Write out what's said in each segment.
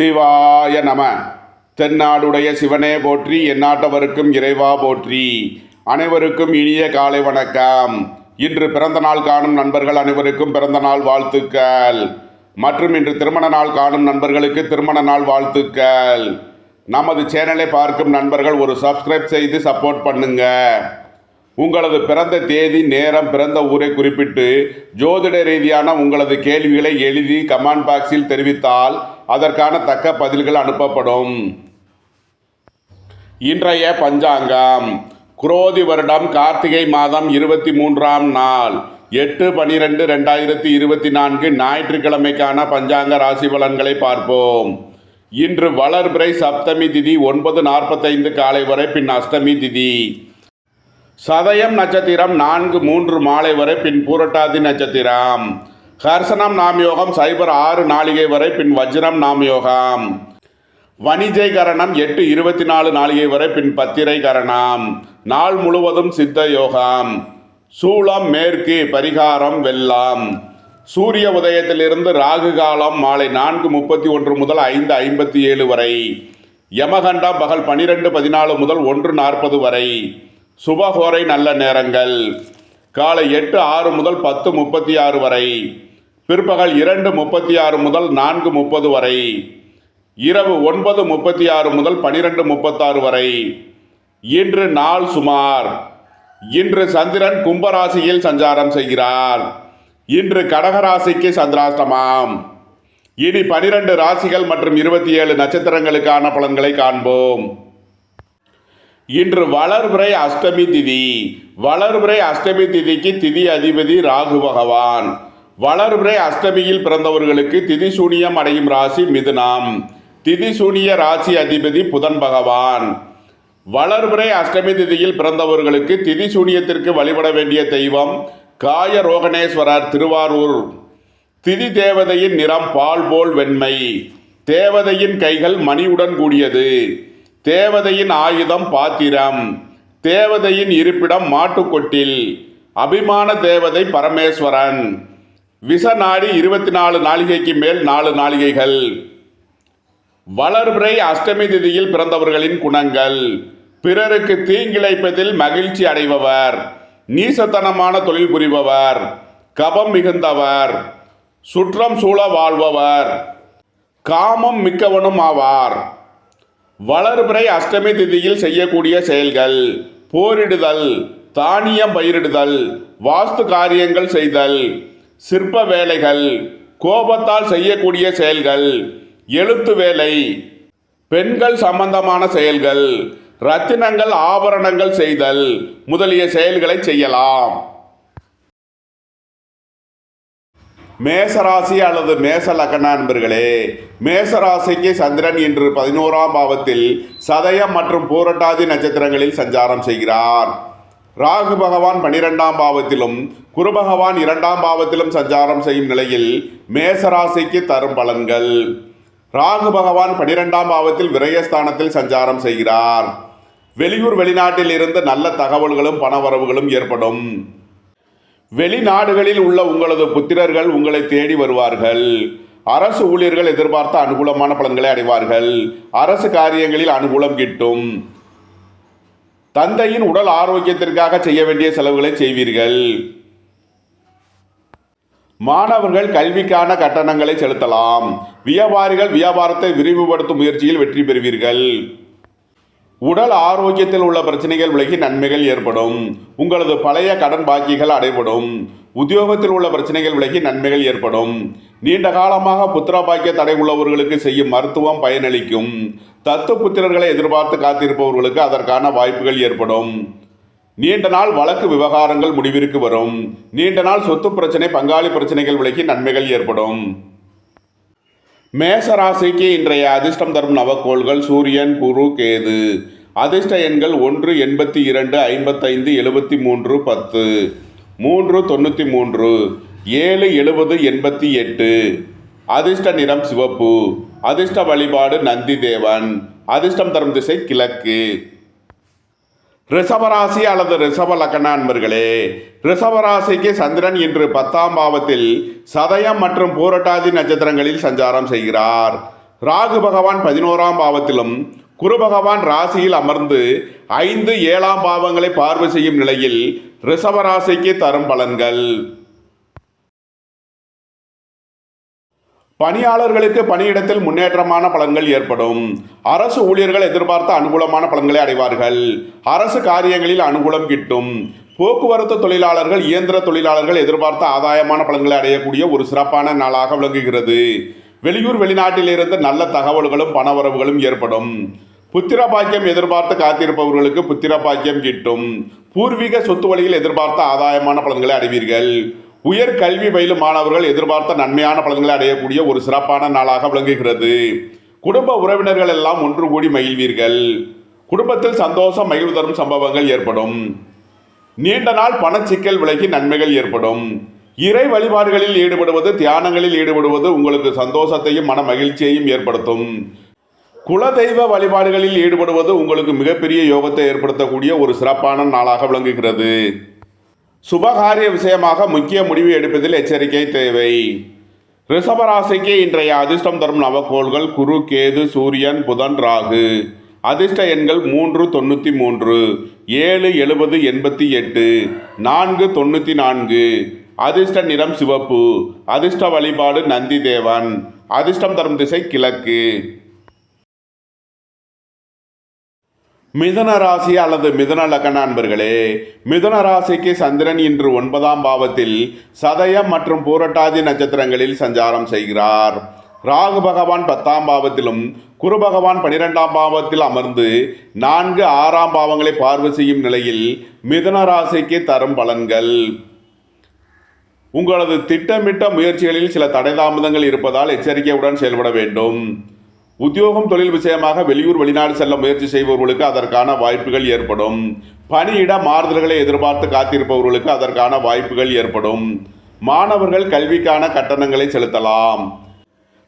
சிவாய நம. தென்னாடுடைய சிவனே போற்றி எந்நாட்டவருக்கும் இறைவா போற்றி. அனைவருக்கும் இனிய காலை வணக்கம். இன்று பிறந்த நாள் காணும் நண்பர்கள் அனைவருக்கும் பிறந்த நாள் வாழ்த்துக்கள். மற்றும் இன்று திருமண நாள் காணும் நண்பர்களுக்கு திருமண நாள் வாழ்த்துக்கள். நமது சேனலை பார்க்கும் நண்பர்கள் ஒரு சப்ஸ்கிரைப் செய்து சப்போர்ட் பண்ணுங்க. உங்களது பிறந்த தேதி நேரம் பிறந்த ஊரை குறிப்பிட்டு ஜோதிட ரீதியான உங்களது கேள்விகளை எழுதி கமெண்ட் பாக்ஸில் தெரிவித்தால் அதற்கான தக்க பதில்கள் அனுப்பப்படும். இன்றைய பஞ்சாங்கம். குரோதி வருடம் கார்த்திகை மாதம் இருபத்தி மூன்றாம் நாள். எட்டு பனிரெண்டு ரெண்டாயிரத்தி இருபத்தி நான்கு ஞாயிற்றுக்கிழமைக்கான பஞ்சாங்க ராசி பலன்களை பார்ப்போம். இன்று வளர்பிறை சப்தமி திதி ஒன்பது நாற்பத்தைந்து காலை வரை பின் அஷ்டமி திதி. சதயம் நட்சத்திரம் நான்கு மூன்று மாலை வரை பின் பூரட்டாதி நட்சத்திரம். ஹர்சனம் நாம் யோகம் சைபர் ஆறு நாளிகை வரை பின் வஜ்ரம் நாம் யோகம் வணிஜை கரணம் எட்டு இருபத்தி நாலு நாளிகை வரை பின் பத்திரை கரணம் நாள் முழுவதும் சித்த யோகம் சூளம் மேற்கு பரிகாரம் வெள்ளம். சூரிய உதயத்திலிருந்து ராகு காலம் மாலை நான்கு முப்பத்தி ஒன்று முதல் ஐந்து ஐம்பத்தி ஏழு வரை. யமகண்டம் பகல் பனிரெண்டு பதினாலு முதல் ஒன்று நாற்பது வரை. சுபஹோரை நல்ல நேரங்கள். காலை எட்டு ஆறு முதல் பத்து முப்பத்தி ஆறு வரை. பிற்பகல் இரண்டு முப்பத்தி ஆறு முதல் நான்கு முப்பது வரை இரவு ஒன்பது முப்பத்தி ஆறு முதல் பனிரெண்டு முப்பத்தாறு வரை இன்று நாள் சுமார் இன்று சந்திரன் கும்பராசியில் சஞ்சாரம் செய்கிறார். இன்று கடகராசிக்கு சந்திராஷ்டமாம். இனி பனிரெண்டு ராசிகள் மற்றும் இருபத்தி ஏழு நட்சத்திரங்களுக்கான பலன்களை காண்போம். இன்று வளர்பிறை அஷ்டமி திதி. வளர்பிறை அஷ்டமி திதிக்கு திதி அதிபதி ராகு பகவான். வளர்பிறை அஷ்டமியில் பிறந்தவர்களுக்கு திதி சூனியம் அடையும் ராசி மிதுனாம். திதி சூனிய ராசி அதிபதி புதன் பகவான். வளர்பிறை அஷ்டமி திதியில் பிறந்தவர்களுக்கு திதி சூனியத்திற்கு வழிபட வேண்டிய தெய்வம் காய ரோகணேஸ்வரர் திருவாரூர். திதி தேவதையின் நிறம் பால் போல் வெண்மை. தேவதையின் கைகள் மணியுடன் கூடியது. தேவதையின் ஆயுதம் பாத்திரம். தேவதையின் இருப்பிடம் மாட்டுக்கொட்டில். அபிமான தேவதை பரமேஸ்வரன். விஷநாடி இருபத்தி நாலு நாளிகைக்கு மேல் நாலு நாளிகைகள். வளர்பிறை அஷ்டமி திதியில் பிறந்தவர்களின் குணங்கள். பிறருக்கு தீங்கிழைப்பதில் மகிழ்ச்சி அடைபவர். நீசத்தனமான தொழில் புரிபவர். கபம் மிகுந்தவர். சுற்றம் சூழ வாழ்பவர். காமம் மிக்கவனும் ஆவார். வளர்பிறை அஷ்டமி திதியில் செய்யக்கூடிய செயல்கள். போரிடுதல் தானியம் பயிரிடுதல் வாஸ்து காரியங்கள் செய்தல். சிற்ப வேலைகள் கோபத்தால் செய்யக்கூடிய செயல்கள் எழுத்து வேலை பெண்கள் சம்பந்தமான செயல்கள் ரத்தினங்கள் ஆபரணங்கள் செய்தல் முதலிய செயல்களை செய்யலாம். மேசராசி அல்லது மேச லக்ன நண்பர்களே மேசராசிக்கு சந்திரன் இன்று பதினோராம் பாவத்தில் சதயம் மற்றும் பூரட்டாதி நட்சத்திரங்களில் சஞ்சாரம் செய்கிறார். ராகு பகவான் பனிரெண்டாம் பாவத்திலும் குரு பகவான் இரண்டாம் பாவத்திலும் சஞ்சாரம் செய்யும் நிலையில் மேசராசிக்கு தரும் பலன்கள். ராகு பகவான் பனிரெண்டாம் பாவத்தில் விரயஸ்தானத்தில் சஞ்சாரம் செய்கிறார். வெளியூர் வெளிநாட்டில் இருந்து நல்ல தகவல்களும் பணவரவுகளும் ஏற்படும். வெளிநாடுகளில் உள்ள உங்களது புத்திரர்கள் உங்களை தேடி வருவார்கள். அரசு ஊழியர்கள் எதிர்பார்த்த அனுகூலமான பலன்களை அடைவார்கள். அரசு காரியங்களில் அனுகூலம் கிட்டும். தந்தையின் உடல் ஆரோக்கியத்திற்காக செய்ய வேண்டிய செலவுகளை செய்வீர்கள். மாணவர்கள் கல்விக்கான கட்டணங்களை செலுத்தலாம். வியாபாரிகள் வியாபாரத்தை விரிவுபடுத்தும் முயற்சியில் வெற்றி பெறுவீர்கள். உடல் ஆரோக்கியத்தில் உள்ள பிரச்சனைகள் விலகி நன்மைகள் ஏற்படும். உங்களது பழைய கடன் பாக்கிகள் அடைபடும். உத்தியோகத்தில் உள்ள பிரச்சனைகள் விலகி நன்மைகள் ஏற்படும். நீண்ட காலமாக புத்திர பாக்கிய தடை உள்ளவர்களுக்கு செய்யும் மருத்துவம் பயனளிக்கும். தத்து புத்திரர்களை எதிர்பார்த்து காத்திருப்பவர்களுக்கு அதற்கான வாய்ப்புகள் ஏற்படும். நீண்ட நாள் வழக்கு விவகாரங்கள் முடிவிற்கு வரும். நீண்ட நாள் சொத்து பிரச்சனை பங்காளி பிரச்சனைகள் விலகி நன்மைகள் ஏற்படும். மேசராசிக்கு இன்றைய அதிர்ஷ்டம் தரும் நவக்கோள்கள் சூரியன் குரு கேது. அதிர்ஷ்ட எண்கள் ஒன்று எண்பத்தி இரண்டு ஐம்பத்தைந்து எழுபத்தி மூன்று பத்து. மூன்று தொண்ணூற்றி மூன்று. ஏழு எழுபது எண்பத்தி எட்டு. அதிர்ஷ்ட நிறம் சிவப்பு. அதிர்ஷ்ட வழிபாடு நந்தி தேவன். அதிர்ஷ்டம் தரும் திசை கிழக்கு. ரிஷபராசி அல்லது ரிஷப லக்கண அன்பர்களே ரிஷபராசிக்கு சந்திரன் இன்று பத்தாம் பாவத்தில் சதயம் மற்றும் பூரட்டாதி நட்சத்திரங்களில் சஞ்சாரம் செய்கிறார். ராகு பகவான் பதினோராம் பாவத்திலும் குரு பகவான் ராசியில் அமர்ந்து ஐந்து ஏழாம் பாவங்களை பார்வை செய்யும் நிலையில் ரிஷபராசிக்கு தரும் பலன்கள். பணியாளர்களுக்கு பணியிடத்தில் முன்னேற்றமான பலன்கள் ஏற்படும். அரசு ஊழியர்கள் எதிர்பார்த்த அனுகூலமான பலன்களை அடைவார்கள். அரசு காரியங்களில் அனுகூலம் கிட்டும். போக்குவரத்து தொழிலாளர்கள் இயந்திர தொழிலாளர்கள் எதிர்பார்த்த ஆதாயமான பலன்களை அடையக்கூடிய ஒரு சிறப்பான நாளாக விளங்குகிறது. வெளியூர் வெளிநாட்டிலிருந்து நல்ல தகவல்களும் பணவரவுகளும் ஏற்படும். புத்திர பாக்கியம் எதிர்பார்த்து காத்திருப்பவர்களுக்கு புத்திர பாக்கியம் கிட்டும். பூர்வீக சொத்து வழியில் எதிர்பார்த்த ஆதாயமான பலன்களை அடைவீர்கள். உயர் கல்வி பயிலும் மாணவர்கள் எதிர்பார்த்த நன்மையான பலன்களை அடையக்கூடிய ஒரு சிறப்பான நாளாக விளங்குகிறது. குடும்ப உறவினர்கள் எல்லாம் ஒன்று கூடி மகிழ்வீர்கள். குடும்பத்தில் சந்தோஷம் மகிழ்வு தரும் சம்பவங்கள் ஏற்படும். நீண்ட நாள் பணச்சிக்கல் விலகி நன்மைகள் ஏற்படும். இறை வழிபாடுகளில் ஈடுபடுவது தியானங்களில் ஈடுபடுவது உங்களுக்கு சந்தோஷத்தையும் மன மகிழ்ச்சியையும் ஏற்படுத்தும். குலதெய்வ வழிபாடுகளில் ஈடுபடுவது உங்களுக்கு மிகப்பெரிய யோகத்தை ஏற்படுத்தக்கூடிய ஒரு சிறப்பான நாளாக விளங்குகிறது. சுபகாரிய விஷயமாக முக்கிய முடிவு எடுப்பதில் எச்சரிக்கை தேவை. ரிஷபராசிக்கு இன்றைய அதிர்ஷ்டம் தரும் நவக்கோள்கள் குரு கேது சூரியன் புதன் ராகு. அதிர்ஷ்ட எண்கள் மூன்று தொண்ணூற்றி மூன்று ஏழு எழுபது எண்பத்தி எட்டு நான்கு தொண்ணூற்றி நான்கு. அதிர்ஷ்ட நிறம் சிவப்பு அதிர்ஷ்ட வழிபாடு நந்தி தேவன். அதிர்ஷ்டம் தரும் திசை கிழக்கு. மிதுன ராசி அல்லது மிதன லக்கண அன்பர்களே மிதுன ராசிக்கு சந்திரன் இன்று ஒன்பதாம் பாவத்தில் சதயம் மற்றும் பூரட்டாதி நட்சத்திரங்களில் சஞ்சாரம் செய்கிறார். ராகு பகவான் பத்தாம் பாவத்திலும் குரு பகவான் பனிரெண்டாம் பாவத்தில் அமர்ந்து நான்கு ஆறாம் பாவங்களை பார்வை செய்யும் நிலையில் மிதுன ராசிக்கு தரும் பலன்கள். உங்களது திட்டமிட்ட முயற்சிகளில் சில தடை தாமதங்கள் இருப்பதால் எச்சரிக்கையுடன் செயல்பட வேண்டும். உத்தியோகம் தொழில் விஷயமாக வெளியூர் வெளிநாடு செல்ல முயற்சி செய்பவர்களுக்கு அதற்கான வாய்ப்புகள் ஏற்படும். பணியிட மாறுதல்களை எதிர்பார்த்து காத்திருப்பவர்களுக்கு அதற்கான வாய்ப்புகள் ஏற்படும். மாணவர்கள் கல்விக்கான கட்டணங்களை செலுத்தலாம்.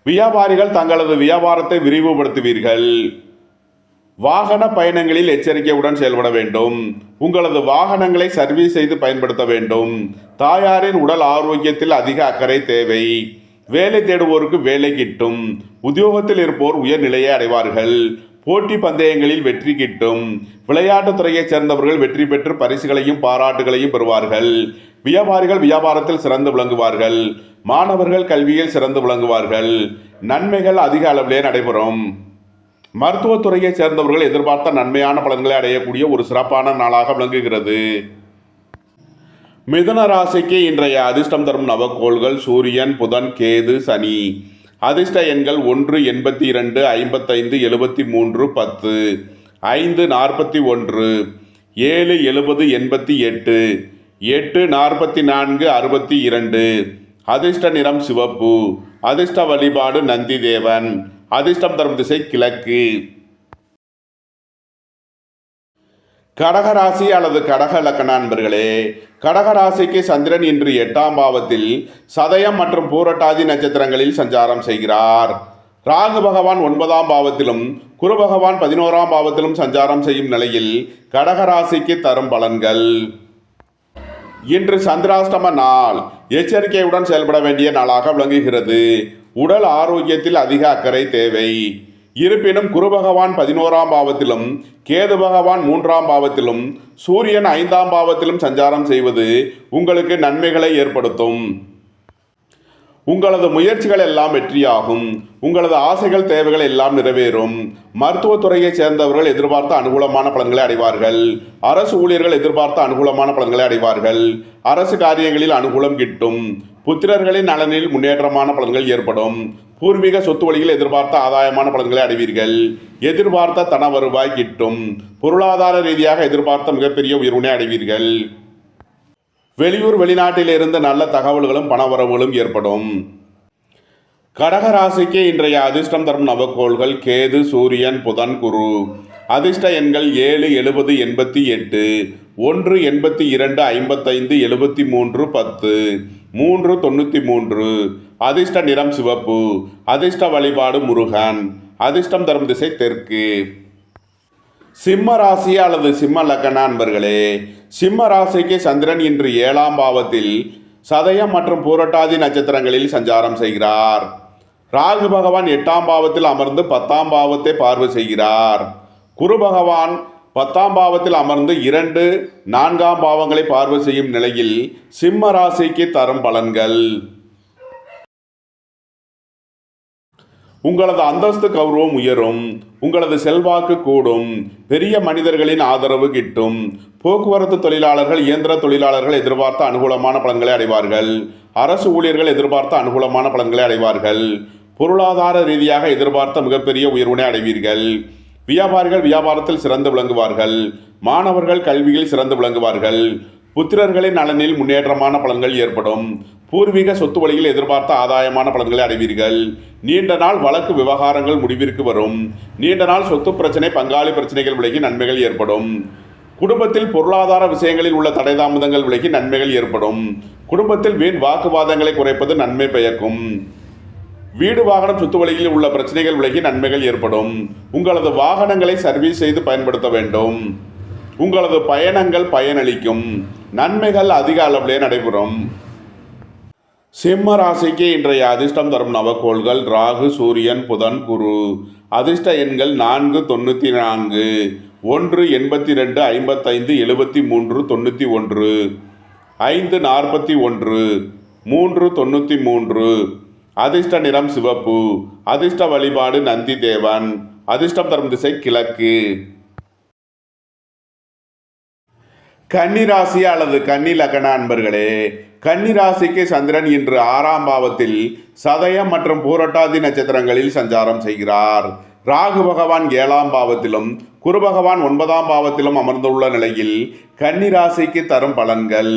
வியாபாரிகள் தங்களது வியாபாரத்தை விரிவுபடுத்துவீர்கள். வாகன பயணங்களில் எச்சரிக்கையுடன் செயல்பட வேண்டும். உங்களது வாகனங்களை சர்வீஸ் செய்து பயன்படுத்த வேண்டும். தாயாரின் உடல் ஆரோக்கியத்தில் அதிக அக்கறை தேவை. வேலை தேடுவோருக்கு வேலை கிட்டும். உத்தியோகத்தில் இருப்போர் உயர்நிலையை அடைவார்கள். போட்டி பந்தயங்களில் வெற்றி கிட்டும். விளையாட்டுத் துறையைச் சேர்ந்தவர்கள் வெற்றி பெற்று பரிசுகளையும் பாராட்டுகளையும் பெறுவார்கள். வியாபாரிகள் வியாபாரத்தில் சிறந்து விளங்குவார்கள். மாணவர்கள் கல்வியில் சிறந்து விளங்குவார்கள். நன்மைகள் அதிக அளவிலே நடைபெறும். மருத்துவத்துறையைச் சேர்ந்தவர்கள் எதிர்பார்த்த நன்மையான பலன்களை அடையக்கூடிய ஒரு சிறப்பான நாளாக விளங்குகிறது. மிதுன ராசிக்கு இன்றைய அதிர்ஷ்டம் தரும் நவக்கோள்கள் சூரியன் புதன் கேது சனி. அதிர்ஷ்ட எண்கள் ஒன்று எண்பத்தி இரண்டு ஐம்பத்தைந்து எழுபத்தி மூன்று பத்து. ஐந்து நாற்பத்தி ஒன்று. ஏழு எழுபது எண்பத்தி எட்டு. எட்டு நாற்பத்தி நான்கு அறுபத்தி இரண்டு. அதிர்ஷ்ட நிறம் சிவப்பு. அதிர்ஷ்ட வழிபாடு நந்தி தேவன் அதிர்ஷ்டம் தரும் திசை கிழக்கு. கடகராசி அல்லது கடக லக்கண அன்பர்களே கடகராசிக்கு சந்திரன் இன்று எட்டாம் பாவத்தில் சதயம் மற்றும் பூரட்டாதி நட்சத்திரங்களில் சஞ்சாரம் செய்கிறார். ராகு பகவான் ஒன்பதாம் பாவத்திலும் குரு பகவான் பதினோராம் பாவத்திலும் சஞ்சாரம் செய்யும் நிலையில் கடகராசிக்கு தரும் பலன்கள். இன்று சந்திராஷ்டம நாள். எச்சரிக்கையுடன் செயல்பட வேண்டிய நாளாக விளங்குகிறது. உடல் ஆரோக்கியத்தில் அதிக அக்கறை தேவை. இருப்பினும் குரு பகவான் பதினோராம் பாவத்திலும் கேது பகவான் மூன்றாம் பாவத்திலும் சூரியன் ஐந்தாம் பாவத்திலும் சஞ்சாரம் செய்வது உங்களுக்கு நன்மைகளை ஏற்படுத்தும். உங்களது முயற்சிகள் எல்லாம் வெற்றியாகும். உங்களது ஆசைகள் தேவைகள் எல்லாம் நிறைவேறும். மருத்துவத்துறையைச் சேர்ந்தவர்கள் எதிர்பார்த்த அனுகூலமான பலன்களை அடைவார்கள். அரசு ஊழியர்கள் எதிர்பார்த்த அனுகூலமான பலன்களை அடைவார்கள். அரசு காரியங்களில் அனுகூலம் கிட்டும். புத்திரர்களின் நலனில் முன்னேற்றமான பலன்கள் ஏற்படும். பூர்வீக சொத்து வழியில் எதிர்பார்த்த ஆதாயமான பலன்களை அடைவீர்கள். எதிர்பார்த்த தன வருவாய் கிட்டும். பொருளாதார ரீதியாக எதிர்பார்த்த மிகப்பெரிய உயர்வினை அடைவீர்கள். வெளியூர் வெளிநாட்டிலிருந்து நல்ல தகவல்களும் பணவரவுகளும் ஏற்படும். கடகராசிக்கு இன்றைய அதிர்ஷ்டம் தரும் நவக்கோள்கள் கேது சூரியன் புதன் குரு. அதிர்ஷ்ட எண்கள் ஏழு எழுபது எண்பத்தி எட்டு. ஒன்று எண்பத்தி இரண்டு ஐம்பத்தைந்து எழுபத்தி மூன்று பத்து. மூன்று தொண்ணூற்றி மூன்று. அதிர்ஷ்ட நிறம் சிவப்பு. அதிர்ஷ்ட வழிபாடு முருகன். அதிர்ஷ்டம் தரும் திசை தெற்கு. சிம்ம ராசி அல்லது சிம்ம லக்கண அன்பர்களே சிம்ம ராசிக்கு சந்திரன் இன்று ஏழாம் பாவத்தில் சதயம் மற்றும் பூரட்டாதி நட்சத்திரங்களில் சஞ்சாரம் செய்கிறார். ராகு பகவான் எட்டாம் பாவத்தில் அமர்ந்து பத்தாம் பாவத்தை பார்வை செய்கிறார். குரு பகவான் பத்தாம் பாவத்தில் அமர்ந்து இரண்டு நான்காம் பாவங்களை பார்வை செய்யும் நிலையில் சிம்ம ராசிக்கு தரும் பலன்கள். உங்களது அந்தஸ்து கௌரவம் உயரும் உங்களது செல்வாக்கு கூடும் பெரிய மனிதர்களின் ஆதரவு கிட்டும் போக்குவரத்து தொழிலாளர்கள் இயந்திர தொழிலாளர்கள் எதிர்பார்த்த அனுகூலமான பலன்களை அடைவார்கள் அரசு ஊழியர்கள் எதிர்பார்த்த அனுகூலமான பலன்களை அடைவார்கள் பொருளாதார ரீதியாக எதிர்பார்த்த மிகப்பெரிய உயர்வினை அடைவீர்கள். வியாபாரிகள் வியாபாரத்தில் சிறந்து விளங்குவார்கள். மாணவர்கள் கல்வியில் சிறந்து விளங்குவார்கள். புத்திரர்களின் நலனில் முன்னேற்றமான பலன்கள் ஏற்படும். பூர்வீக சொத்து வழியில் எதிர்பார்த்த ஆதாயமான பலன்களை அடைவீர்கள். நீண்ட நாள் வழக்கு விவகாரங்கள் முடிவிற்கு வரும். நீண்ட நாள் சொத்து பிரச்சனை பங்காளி பிரச்சனைகள் விலகி நன்மைகள் ஏற்படும். குடும்பத்தில் பொருளாதார விஷயங்களில் உள்ள தடை தாமதங்கள் விலகி நன்மைகள் ஏற்படும். குடும்பத்தில் வீண் வாக்குவாதங்களை குறைப்பது நன்மை பயக்கும் வீடு வாகனம் சொத்து வழியில் உள்ள பிரச்சனைகள் விலகி நன்மைகள் ஏற்படும். உங்களது வாகனங்களை சர்வீஸ் செய்து பயன்படுத்த வேண்டும். உங்களது பயணங்கள் பயனளிக்கும். நன்மைகள் அதிக அளவிலே நடைபெறும். சிம்ம ராசிக்கு இன்றைய அதிர்ஷ்டம் தரும் நவக்கோள்கள் ராகு சூரியன் புதன் குரு. அதிர்ஷ்ட எண்கள் நான்கு தொண்ணூற்றி நான்கு. ஒன்று எண்பத்தி ரெண்டு ஐம்பத்தைந்து எழுபத்தி மூன்று தொண்ணூற்றி ஒன்று. ஐந்து நாற்பத்தி ஒன்று. மூன்று தொண்ணூற்றி மூன்று. அதிர்ஷ்ட நிறம் சிவப்பு. அதிர்ஷ்ட வழிபாடு நந்தி தேவன். அதிர்ஷ்டம் தரும் திசை கிழக்கு. கன்னிராசி அல்லது கன்னி லக்கண அன்பர்களே கன்னிராசிக்கு சந்திரன் இன்று ஆறாம் பாவத்தில் சதயம் மற்றும் பூரட்டாதி நட்சத்திரங்களில் சஞ்சாரம் செய்கிறார். ராகு பகவான் ஏழாம் பாவத்திலும் குரு பகவான் ஒன்பதாம் பாவத்திலும் அமர்ந்துள்ள நிலையில் கன்னிராசிக்கு தரும் பலன்கள்.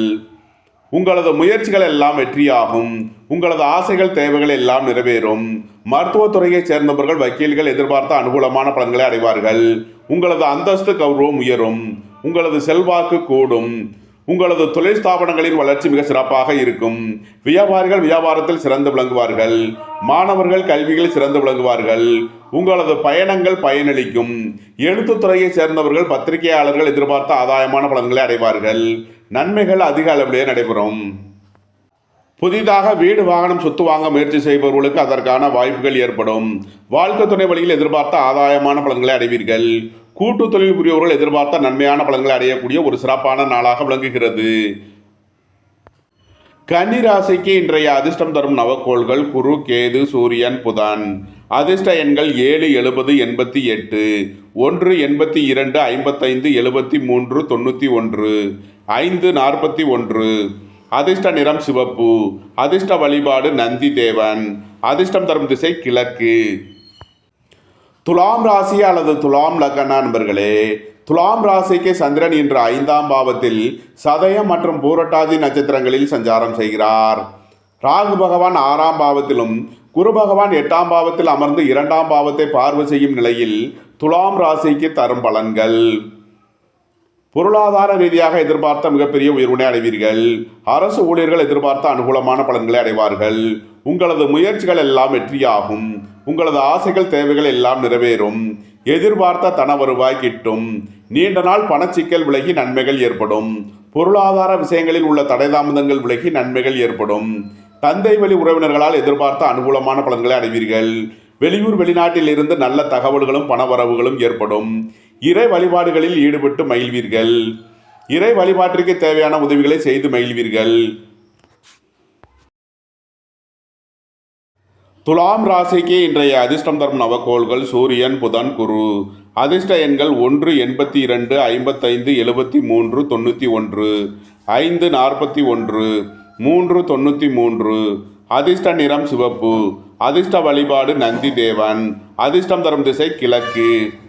உங்களது முயற்சிகள் எல்லாம் வெற்றியாகும். உங்களது ஆசைகள் தேவைகள் எல்லாம் நிறைவேறும். மருத்துவத்துறையைச் சேர்ந்தவர்கள் வக்கீல்கள் எதிர்பார்த்த அனுகூலமான பலன்களை அடைவார்கள். உங்களது அந்தஸ்து கௌரவம் உயரும். உங்களது செல்வாக்கு கூடும். உங்களது தொழில் ஸ்தாபனங்களின் வளர்ச்சி மிக சிறப்பாக இருக்கும். வியாபாரிகள் வியாபாரத்தில் சிறந்து விளங்குவார்கள். மாணவர்கள் கல்வியில் சிறந்து விளங்குவார்கள். உங்களது பயணங்கள் பயனளிக்கும். எழுத்துத்துறையைச் சேர்ந்தவர்கள் பத்திரிகையாளர்கள் எதிர்பார்த்த ஆதாயமான பலன்களை அடைவார்கள். நன்மைகள் அதிக அளவிலே நடைபெறும். புதிதாக வீடு வாகனம் சொத்து வாங்க முயற்சி செய்பவர்களுக்கு அதற்கான வாய்ப்புகள் ஏற்படும். வாழ்க்கை துணை வழியில் எதிர்பார்த்த ஆதாயமான பலன்களை அடைவீர்கள். கூட்டு தொழில் புரியவர்கள் எதிர்பார்த்த நன்மையான பலன்களை அடையக்கூடிய ஒரு சிறப்பான நாளாக விளங்குகிறது. கன்னி ராசிக்கு இன்றைய அதிர்ஷ்டம் தரும் நவக்கோள்கள் குரு கேது சூரியன் புதன். அதிர்ஷ்ட எண்கள் ஏழு எழுபது எண்பத்தி எட்டு. ஒன்று எண்பத்தி இரண்டு ஐம்பத்தைந்து எழுபத்தி மூன்று தொண்ணூற்றி ஒன்று. ஐந்து நாற்பத்தி ஒன்று. அதிர்ஷ்ட நிறம் சிவப்பு. அதிர்ஷ்ட வழிபாடு நந்தி தேவன். அதிர்ஷ்டம் தரும் திசை கிழக்கு. துலாம் ராசி அல்லது துலாம் லக்ன நண்பர்களே துலாம் ராசிக்கு சந்திரன் இன்று ஐந்தாம் பாவத்தில் சதயம் மற்றும் பூரட்டாதி நட்சத்திரங்களில் சஞ்சாரம் செய்கிறார். ராகு பகவான் ஆறாம் பாவத்திலும் குரு பகவான் எட்டாம் பாவத்தில் அமர்ந்து இரண்டாம் பாவத்தை பார்வை செய்யும் நிலையில் துலாம் ராசிக்கு தரும் பலன்கள். பொருளாதார ரீதியாக எதிர்பார்த்த மிகப்பெரிய உயர்வினை அடைவீர்கள். அரசு ஊழியர்கள் எதிர்பார்த்த அனுகூலமான பலன்களை அடைவார்கள். உங்களது முயற்சிகள் எல்லாம் வெற்றியாகும். உங்களது ஆசைகள் தேவைகள் எல்லாம் நிறைவேறும். எதிர்பார்த்த தன வருவாய் கிட்டும். நீண்ட நாள் பணச்சிக்கல் விலகி நன்மைகள் ஏற்படும். பொருளாதார விஷயங்களில் உள்ள தடை தாமதங்கள் விலகி நன்மைகள் ஏற்படும். தந்தை வழி உறவினர்களால் எதிர்பார்த்த அனுகூலமான பலன்களை அடைவீர்கள். வெளியூர் வெளிநாட்டில் இருந்து நல்ல தகவல்களும் பணவரவுகளும் ஏற்படும். இறை வழிபாடுகளில் ஈடுபட்டு மகிழ்வீர்கள். இறை வழிபாட்டிற்கு தேவையான உதவிகளை செய்து மகிழ்வீர்கள். துலாம் ராசிக்கு இன்றைய அதிர்ஷ்டம் தரும் நவக்கோள்கள் சூரியன் புதன் குரு. அதிர்ஷ்ட எண்கள் ஒன்று எண்பத்தி இரண்டு ஐம்பத்தைந்து எழுபத்தி மூன்று தொண்ணூற்றி ஒன்று ஐந்து நாற்பத்தி ஒன்று மூன்று தொண்ணூற்றி மூன்று. அதிர்ஷ்ட நிறம் சிவப்பு. அதிர்ஷ்ட வழிபாடு நந்தி தேவன். அதிர்ஷ்டம் தரும் திசை கிழக்கு.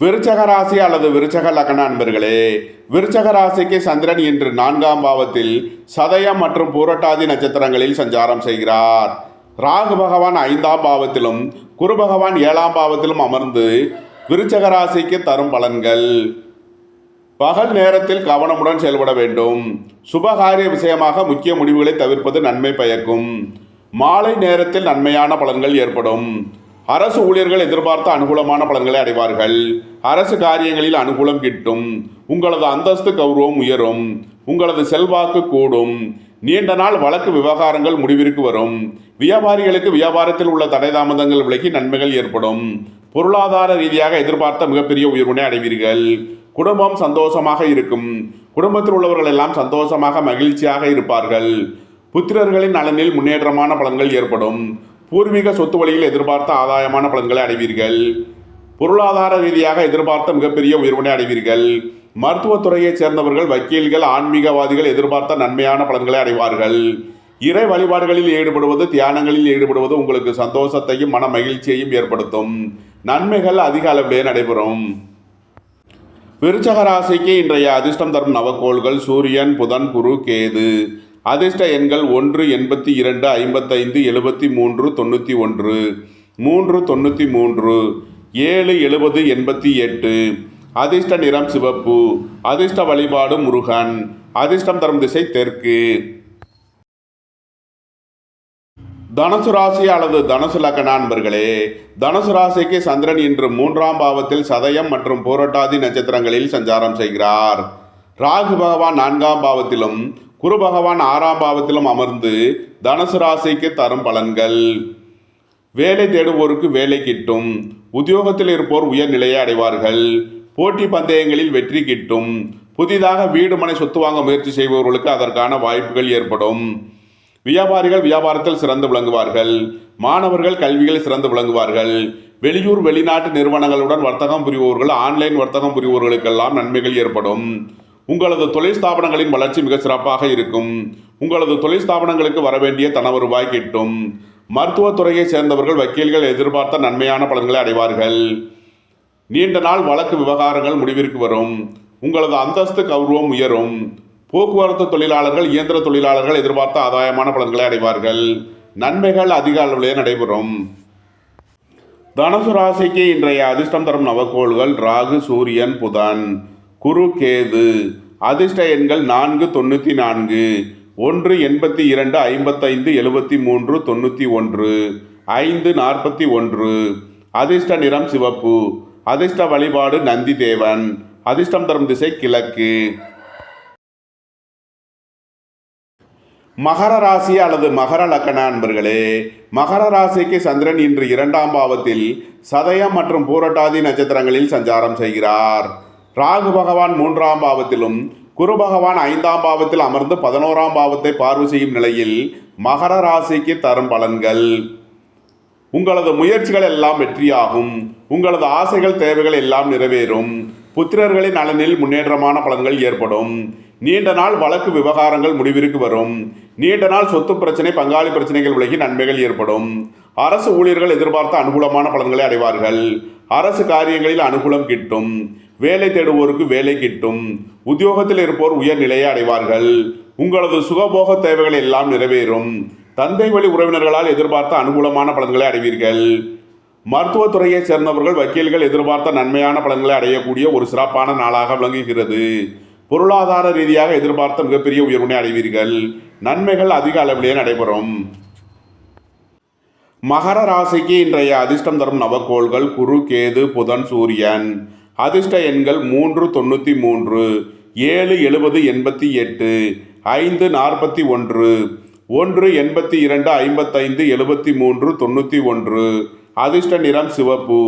விருச்சக ராசி அல்லது விருச்சக லக்ன அன்பர்களே விருச்சக ராசிக்கு சந்திரன் இன்று நான்காம் பாவத்தில் சதயம் மற்றும் பூரட்டாதி நட்சத்திரங்களில் சஞ்சாரம் செய்கிறார். ராகு பகவான் ஐந்தாம் பாவத்திலும் குரு பகவான் ஏழாம் பாவத்திலும் அமர்ந்து விருச்சக ராசிக்கு தரும் பலன்கள். பகல் நேரத்தில் கவனமுடன் செயல்பட வேண்டும். சுபகாரிய விஷயமாக முக்கிய முடிவுகளை தவிர்ப்பது நன்மை பயக்கும். மாலை நேரத்தில் நன்மையான பலன்கள் ஏற்படும். அரசு ஊழியர்கள் எதிர்பார்த்த அனுகூலமான பலன்களை அடைவார்கள். அரசு காரியங்களில் அனுகூலம் கிட்டும். உங்களது அந்தஸ்து கௌரவம் உயரும். உங்களது செல்வாக்கு கூடும். நீண்ட நாள் வழக்கு விவகாரங்கள் முடிவிற்கு வரும். வியாபாரிகளுக்கு வியாபாரத்தில் உள்ள தடை தாமதங்கள் விலகி நன்மைகள் ஏற்படும். பொருளாதார ரீதியாக எதிர்பார்த்த மிகப்பெரிய உயர்வினை அடைவீர்கள். குடும்பம் சந்தோஷமாக இருக்கும். குடும்பத்தில் உள்ளவர்கள் எல்லாம் சந்தோஷமாக மகிழ்ச்சியாக இருப்பார்கள். புத்திரர்களின் நலனில் முன்னேற்றமான பலன்கள் ஏற்படும். பூர்வீக சொத்து வழியில் எதிர்பார்த்த ஆதாயமான பலன்களை அடைவீர்கள். பொருளாதார ரீதியாக எதிர்பார்த்த மிகப்பெரிய உயர்வினை அடைவீர்கள். மருத்துவத்துறையைச் சேர்ந்தவர்கள் வக்கீல்கள் ஆன்மீகவாதிகள் எதிர்பார்த்த நன்மையான பலன்களை அடைவார்கள். இறை வழிபாடுகளில் ஈடுபடுவது தியானங்களில் ஈடுபடுவது உங்களுக்கு சந்தோஷத்தையும் மன மகிழ்ச்சியையும் ஏற்படுத்தும். நன்மைகள் அதிக அளவிலே நடைபெறும். விருச்சக ராசிக்கு இன்றைய அதிர்ஷ்டம் தரும் நவக்கோள்கள் சூரியன் புதன் குரு கேது. அதிர்ஷ்ட எண்கள் ஒன்று எண்பத்தி இரண்டு ஐம்பத்தைந்து எழுபத்தி மூன்று தொண்ணூற்றி ஒன்று. மூன்று தொண்ணூற்றி மூன்று. ஏழு எழுபது எண்பத்தி எட்டு. அதிர்ஷ்ட நிறம் சிவப்பு. அதிர்ஷ்ட வழிபாடு முருகன். அதிர்ஷ்டம் தரும் திசை தெற்கு. தனுசு ராசி அல்லது தனுசு லக்கண அன்பர்களே தனுசு ராசிக்கு சந்திரன் இன்று மூன்றாம் பாவத்தில் சதயம் மற்றும் போரட்டாதி நட்சத்திரங்களில் சஞ்சாரம் செய்கிறார். ராகு பகவான் நான்காம் பாவத்திலும் குரு பகவான் ஆறாம் பாவத்திலும் அமர்ந்து தனுசு ராசிக்கு தரும் பலன்கள். வேலை தேடுவோருக்கு வேலை கிட்டும். உத்தியோகத்தில் இருப்போர் உயர்நிலையை அடைவார்கள். போட்டி பந்தயங்களில் வெற்றி கிட்டும். புதிதாக வீடு மனை சொத்து வாங்க முயற்சி செய்பவர்களுக்கு அதற்கான வாய்ப்புகள் ஏற்படும். வியாபாரிகள் வியாபாரத்தில் சிறந்து விளங்குவார்கள். மாணவர்கள் கல்வியில் சிறந்து விளங்குவார்கள். வெளியூர் வெளிநாட்டு நிறுவனங்களுடன் வர்த்தகம் புரிவோர்கள் ஆன்லைன் வர்த்தகம் புரிவோர்களுக்கெல்லாம் நன்மைகள் ஏற்படும். உங்களது தொழில் ஸ்தாபனங்களின் வளர்ச்சி மிக சிறப்பாக இருக்கும். உங்களது தொழில் ஸ்தாபனங்களுக்கு வரவேண்டிய தன வருவாய் கிட்டும். மருத்துவத்துறையைச் சேர்ந்தவர்கள் வக்கீல்கள் எதிர்பார்த்த நன்மையான பலன்களை அடைவார்கள். நீண்ட நாள் வழக்கு விவகாரங்கள் முடிவிற்கு வரும். உங்களது அந்தஸ்து கௌரவம் உயரும். போக்குவரத்து தொழிலாளர்கள் இயந்திர தொழிலாளர்கள் எதிர்பார்த்த ஆதாயமான பலன்களை அடைவார்கள். நன்மைகள் அதிக அளவிலே நடைபெறும். தனுசு ராசிக்கு இன்றைய அதிர்ஷ்டம் தரும் நவக்கோள்கள் ராகு சூரியன் புதன். குரு கேது அதிர்ஷ்ட எண்கள் நான்கு தொண்ணூற்றி நான்கு. ஒன்று எண்பத்தி இரண்டு ஐம்பத்தைந்து எழுபத்தி மூன்று தொண்ணூற்றி ஒன்று. ஐந்து நாற்பத்தி ஒன்று. அதிர்ஷ்ட நிறம் சிவப்பு. அதிர்ஷ்ட வழிபாடு நந்தி தேவன் அதிர்ஷ்டம் தரும் திசை கிழக்கு. மகர ராசி அல்லது மகர லக்கண அன்பர்களே மகர ராசிக்கு சந்திரன் இன்று இரண்டாம் பாவத்தில் சதயம் மற்றும் பூரட்டாதி நட்சத்திரங்களில் சஞ்சாரம் செய்கிறார். ராகு பகவான் மூன்றாம் பாவத்திலும் குரு பகவான் ஐந்தாம் பாவத்தில் அமர்ந்து பதினோராம் பாவத்தை பார்வை செய்யும் நிலையில் மகர ராசிக்கு தரும் பலன்கள். உங்களது முயற்சிகள் எல்லாம் வெற்றியாகும். உங்களது ஆசைகள் தேவைகள் எல்லாம் நிறைவேறும். புத்திரர்களின் நலனில் முன்னேற்றமான பலன்கள் ஏற்படும். நீண்ட நாள் வழக்கு விவகாரங்கள் முடிவிற்கு வரும். நீண்ட நாள் சொத்து பிரச்சனை பங்காளி பிரச்சனைகள் விலகி நன்மைகள் ஏற்படும். அரசு ஊழியர்கள் எதிர்பார்த்த அனுகூலமான பலன்களை அடைவார்கள். அரசு காரியங்களில் அனுகூலம் கிட்டும். வேலை தேடுவோருக்கு வேலை கிட்டும். உத்தியோகத்தில் இருப்போர் உயர்நிலையை அடைவார்கள். உங்களது சுகபோக தேவைகள் எல்லாம் நிறைவேறும். தந்தை வழி உறவினர்களால் எதிர்பார்த்த அனுகூலமான பலன்களை அடைவீர்கள். மருத்துவத்துறையைச் சேர்ந்தவர்கள் வக்கீல்கள் எதிர்பார்த்த நன்மையான பலன்களை அடையக்கூடிய ஒரு சிறப்பான நாளாக விளங்குகிறது. பொருளாதார ரீதியாக எதிர்பார்த்த மிகப்பெரிய உயர்வினை அடைவீர்கள். நன்மைகள் அதிக அளவிலேயே நடைபெறும். மகர ராசிக்கு இன்றைய அதிர்ஷ்டம் தரும் நவக்கோள்கள் குரு கேது புதன் சூரியன். அதிர்ஷ்ட எண்கள் மூன்று தொண்ணூற்றி மூன்று ஏழு எழுபது எண்பத்தி எட்டு ஐந்து நாற்பத்தி ஒன்று ஒன்று எண்பத்தி இரண்டு ஐம்பத்தைந்து எழுபத்தி மூன்று தொண்ணூற்றி ஒன்று. அதிர்ஷ்ட நிறம் சிவப்பு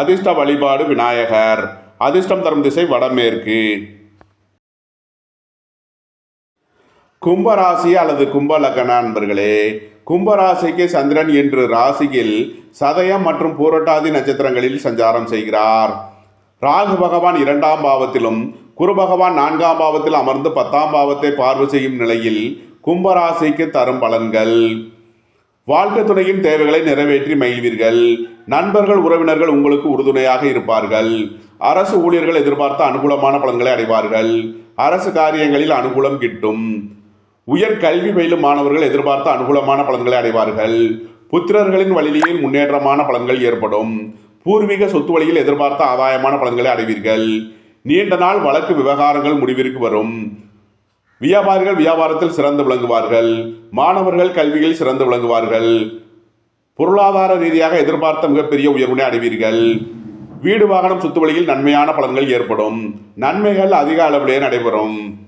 அதிர்ஷ்ட வழிபாடு விநாயகர். அதிர்ஷ்டம் தரும் திசை வடமேற்கு. கும்பராசி அல்லது கும்பலக்கண நண்பர்களே கும்பராசிக்கு சந்திரன் என்று ராசியில் சதயம் மற்றும் பூரட்டாதி நட்சத்திரங்களில் சஞ்சாரம் செய்கிறார். ராகு பகவான் இரண்டாம் பாவத்திலும் குரு பகவான் நான்காம் பாவத்தில் அமர்ந்து பத்தாம் பாவத்தை பார்வை செய்யும் நிலையில் கும்பராசிக்கு தரும் பலன்கள். வாழ்க்கை துணையின் தேவைகளை நிறைவேற்றி மகிழ்வீர்கள். நண்பர்கள் உறவினர்கள் உங்களுக்கு உறுதுணையாக இருப்பார்கள். அரசு ஊழியர்கள் எதிர்பார்த்த அனுகூலமான பலன்களை அடைவார்கள். அரசு காரியங்களில் அனுகூலம் கிட்டும். உயர் கல்வி பயிலும் மாணவர்கள் எதிர்பார்த்த அனுகூலமான பலன்களை அடைவார்கள். புத்திரர்களின் வழியில் முன்னேற்றமான பலன்கள் ஏற்படும். பூர்வீக சொத்து வழியில் எதிர்பார்த்த ஆதாயமான பலன்களை அடைவீர்கள். நீண்ட நாள் வழக்கு விவகாரங்கள் முடிவிற்கு வரும். வியாபாரிகள் வியாபாரத்தில் சிறந்து விளங்குவார்கள். மாணவர்கள் கல்வியில் சிறந்து விளங்குவார்கள். பொருளாதார ரீதியாக எதிர்பார்த்த மிகப்பெரிய உயர்வினை அடைவீர்கள். வீடு வாகனம் சொத்து வழியில் நன்மையான பலன்கள் ஏற்படும். நன்மைகள் அதிக அளவிலே நடைபெறும்.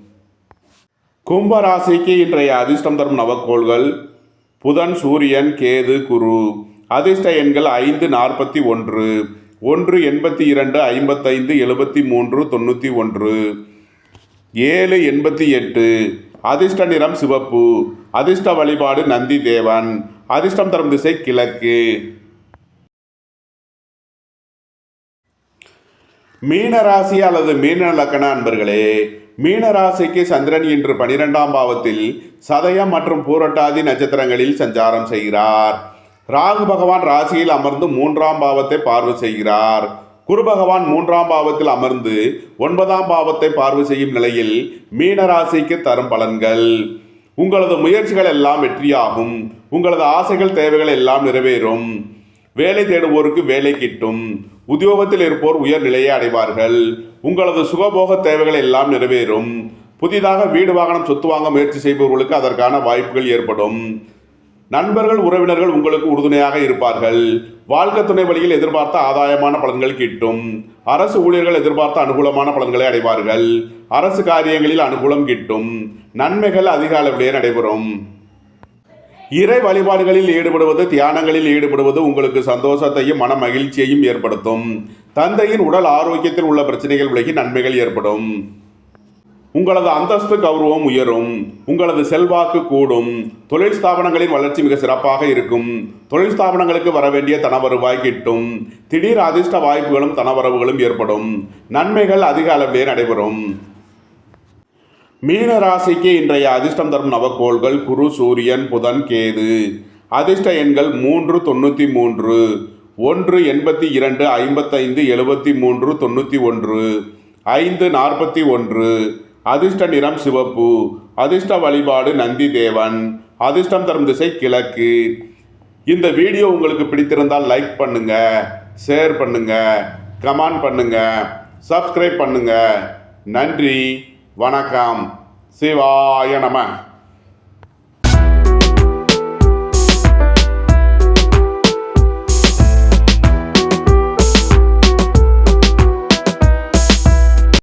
கும்பராசிக்கு இன்றைய அதிர்ஷ்டம் தரும் நவக்கோள்கள். புதன் சூரியன் கேது குரு. அதிர்ஷ்ட எண்கள் ஐந்து நாற்பத்தி ஒன்று ஒன்று எண்பத்தி இரண்டு ஐம்பத்தைந்து எழுபத்தி மூன்று தொண்ணூற்றி ஒன்று ஏழு எண்பத்தி எட்டு அதிர்ஷ்ட நிறம் சிவப்பு அதிர்ஷ்ட வழிபாடு நந்தி தேவன் அதிர்ஷ்டம் தரும் திசை கிழக்கு. மீனராசி அல்லது மீன லக்கண அன்பர்களே மீனராசிக்கு சந்திரன் இன்று பனிரெண்டாம் பாவத்தில் சதயம் மற்றும் பூரட்டாதி நட்சத்திரங்களில் சஞ்சாரம் செய்கிறார். ராகு பகவான் ராசியில் அமர்ந்து மூன்றாம் பாவத்தை பார்வை செய்கிறார். குரு பகவான் மூன்றாம் பாவத்தில் அமர்ந்து ஒன்பதாம் பாவத்தை பார்வை செய்யும் நிலையில் மீன ராசிக்கு தரும் பலன்கள். உங்களது முயற்சிகள் எல்லாம் வெற்றியாகும். உங்களது ஆசைகள் தேவைகள் எல்லாம் நிறைவேறும். வேலை தேடுவோருக்கு வேலை கிட்டும். உத்தியோகத்தில் இருப்போர் உயர்நிலையை அடைவார்கள். உங்களது சுகபோக தேவைகள் எல்லாம் நிறைவேறும். புதிதாக வீடு வாகனம் சொத்து வாங்க முயற்சி செய்பவர்களுக்கு அதற்கான வாய்ப்புகள் ஏற்படும். நண்பர்கள் உறவினர்கள் உங்களுக்கு உறுதுணையாக இருப்பார்கள். வாழ்க்கை துணை வழியில் எதிர்பார்த்த ஆதாயமான பலன்கள் கிட்டும். அரசு ஊழியர்கள் எதிர்பார்த்த அனுகூலமான பலன்களை அடைவார்கள். அரசு காரியங்களில் அனுகூலம் கிட்டும். நன்மைகள் அதிக அளவிலேயே நடைபெறும். இறை வழிபாடுகளில் ஈடுபடுவது தியானங்களில் ஈடுபடுவது உங்களுக்கு சந்தோஷத்தையும் மன மகிழ்ச்சியையும் ஏற்படுத்தும். தந்தையின் உடல் ஆரோக்கியத்தில் உள்ள பிரச்சனைகள் விலகி நன்மைகள் ஏற்படும். உங்களது அந்தஸ்து கௌரவம் உயரும் உங்களது செல்வாக்கு கூடும் தொழில் ஸ்தாபனங்களின் வளர்ச்சி மிக சிறப்பாக இருக்கும் தொழில் ஸ்தாபனங்களுக்கு வர வேண்டிய தனவருவாய் கிட்டும் திடீர் அதிர்ஷ்ட வாய்ப்புகளும் தனவரவுகளும் ஏற்படும் நன்மைகள் அதிக அளவிலே நடைபெறும். மீன ராசிக்கு இன்றைய அதிர்ஷ்டம் தரும் நவக்கோள்கள் குரு சூரியன் புதன் கேது. அதிர்ஷ்ட எண்கள் மூன்று தொண்ணூற்றி மூன்று ஒன்று எண்பத்தி இரண்டு ஐம்பத்தைந்து எழுபத்தி மூன்று தொண்ணூற்றி ஒன்று ஐந்து நாற்பத்தி ஒன்று அதிர்ஷ்ட நிறம் சிவப்பு அதிர்ஷ்ட வழிபாடு நந்தி தேவன் அதிர்ஷ்டம் தரும் திசை கிழக்கு. இந்த வீடியோ உங்களுக்கு பிடித்திருந்தால் லைக் பண்ணுங்க ஷேர் பண்ணுங்க கமெண்ட் பண்ணுங்க சப்ஸ்கிரைப் பண்ணுங்க. நன்றி வணக்கம். சிவாய நம.